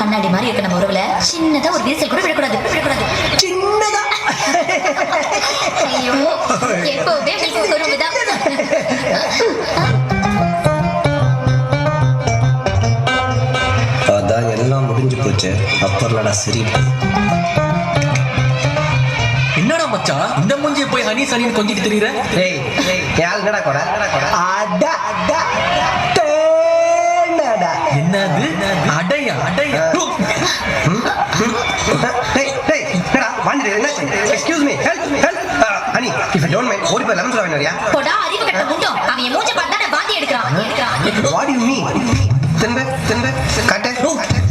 கண்ணாடி மாதிரி இருக்க நம்ம உறவுல. சின்னதா ஒரு விரிசல் கூட விடக்கூடாது. விடக்கூடாது. சின்னதா. ஐயோ எப்பவுமே உறவுதான் அதான் எல்லாம் முடிஞ்சு போச்சு. அப்புறம்லடா சரி. என்னடா மச்சான்? இந்த மூஞ்சியை போய் ஹனி சனின்னு கொஞ்சிட்டு தெரியுற? டேய் யார் என்னடா கொடை. அட excuse me help help any if you don't mind ஓடி போய் லெமன் சாப்பிடு வரியா? போடா அறிவு கட்ட முண்டும் அவன் என் மூஞ்ச பார்த்தா நான் வாந்தி எடுக்கிறான். எடுக்கிறான் வாட் யூ மீன் திரும்ப திரும்ப காட்டு.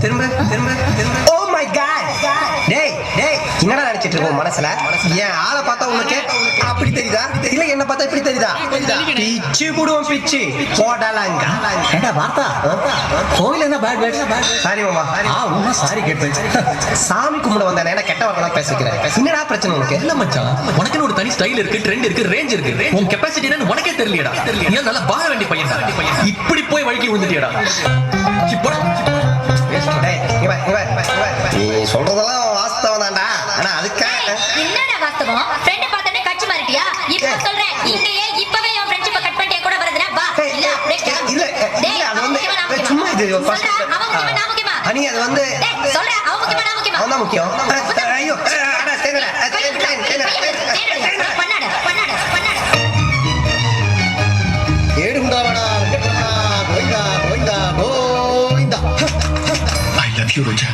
திரும்ப திரும்ப திரும்ப. ஓ மை காட் என்னடா நினைச்சிட்டு இருக்கோம் மனசுல? ஏன் ஆளை பார்த்தா உனக்கு அப்படி தெரியுதா? இல்ல என்ன பார்த்தா இப்படி தெரியுதா? பிச்சு புடுவோம் பிச்சு. போடலாங்க. ஏண்டா வார்த்தா? கோவில் என்ன பேட் பேட் சாரி மாமா. ஆ உமா சாரி கேட்பேன் சாமி கும்பிட வந்தேன் என்ன கெட்ட வார்த்தை பேசிக்கிறேன். என்னடா பிரச்சனை உனக்கு? இல்ல மச்சான். உனக்குன்னு ஒரு தனி ஸ்டைல் இருக்கு ட்ரெண்ட் இருக்கு ரேஞ்ச் இருக்கு. உன் கெப்பாசிட்டி என்னன்னு உனக்கே தெரியலடா நீ நல்லா பாட வேண்டிய பையன். இப்படி போய் வழுக்கி விழுந்துட்டியடா. நீ சொல்றதெல்லாம் ஆனா அதுக்காக என்னடா வாஸ்தவம்? ஃப்ரெண்ட பார்த்தனே கட்சி மாறிட்டியா? இப்போ சொல்றேன் இங்கேயே இப்பவே என் ஃப்ரெண்ட்ஷிப்பை கட் பண்ணிட்டே கூட வருதுனா வா. இல்ல அப்படியே கிளம்பு. இல்ல, இல்ல, அது வந்து? சும்மா இது சொல்றா, அவன் முக்கியமா, நான் முக்கியமா? அனி அது வந்து சொல்றேன், அவன் முக்கியமா, நான் முக்கியமா? அவன் முக்கியம். ஐயோ அடா தேங்கடா கோவிந்தா love you, Roja.